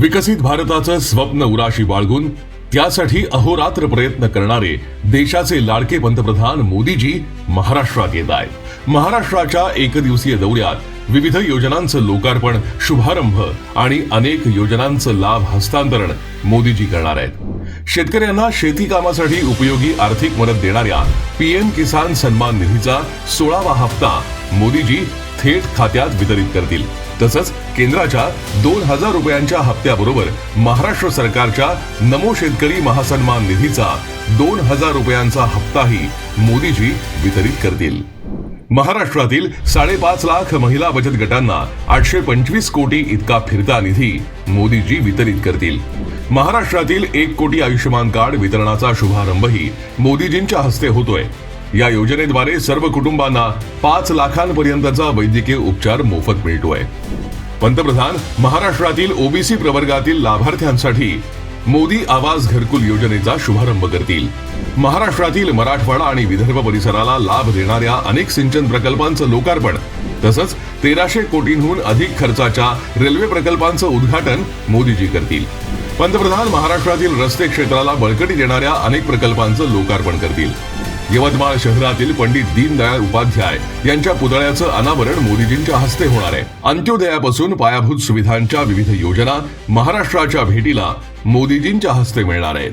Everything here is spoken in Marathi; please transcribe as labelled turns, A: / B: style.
A: विकसित भारताचं स्वप्न उराशी बाळगून त्यासाठी अहोरात्र प्रयत्न करणारे देशाचे लाडके पंतप्रधान मोदीजी महाराष्ट्रात येत आहेत. महाराष्ट्राच्या एकदिवसीय दौऱ्यात विविध योजनांचं लोकार्पण शुभारंभ आणि अनेक योजनांचं लाभ हस्तांतरण मोदीजी करणार आहेत. शेतकऱ्यांना शेती कामासाठी उपयोगी आर्थिक मदत देणाऱ्या पीएम किसान सन्मान निधीचा सोळावा हप्ता मोदीजी थेट खात्यात वितरित करतील. तसंच केंद्राच्या दोन हजार रुपयांच्या हप्त्याबरोबर महाराष्ट्र सरकारच्या नमो शेतकरी महासन्मान निधीचा दोन हजार रुपयांचा हप्ताही मोदीजी वितरित करतील. महाराष्ट्रातील साडेपाच लाख महिला बचत गटांना आठशे पंचवीस कोटी इतका फिरता निधी मोदीजी वितरित करतील. महाराष्ट्रातील एक कोटी आयुष्यमान कार्ड वितरणाचा शुभारंभही मोदीजींच्या हस्ते होतोय. या योजनेद्वारे सर्व कुटुंबांना पाच लाखांपर्यंतचा वैद्यकीय उपचार मोफत मिळतोय. पंतप्रधान महाराष्ट्रातील ओबीसी प्रवर्गातील लाभार्थ्यांसाठी मोदी आवाज घरकुल योजनेचा शुभारंभ करतील. महाराष्ट्रातील मराठवाडा आणि विदर्भ परिसराला लाभ देणाऱ्या अनेक सिंचन प्रकल्पांचं लोकार्पण तसंच तेराशे कोटींहून अधिक खर्चाच्या रेल्वे प्रकल्पांचं उद्घाटन मोदीजी करतील. पंतप्रधान महाराष्ट्रातील रस्ते क्षेत्राला बळकटी देणाऱ्या अनेक प्रकल्पांचं लोकार्पण करतील. यवतमाळ शहरातील पंडित दीनदयाळ उपाध्याय यांच्या पुतळ्याचं अनावरण मोदीजींच्या हस्ते होणार आहे. अंत्योदयापासून पायाभूत सुविधांच्या विविध योजना महाराष्ट्राच्या भेटीला मोदीजींच्या हस्ते मिळणार आहेत.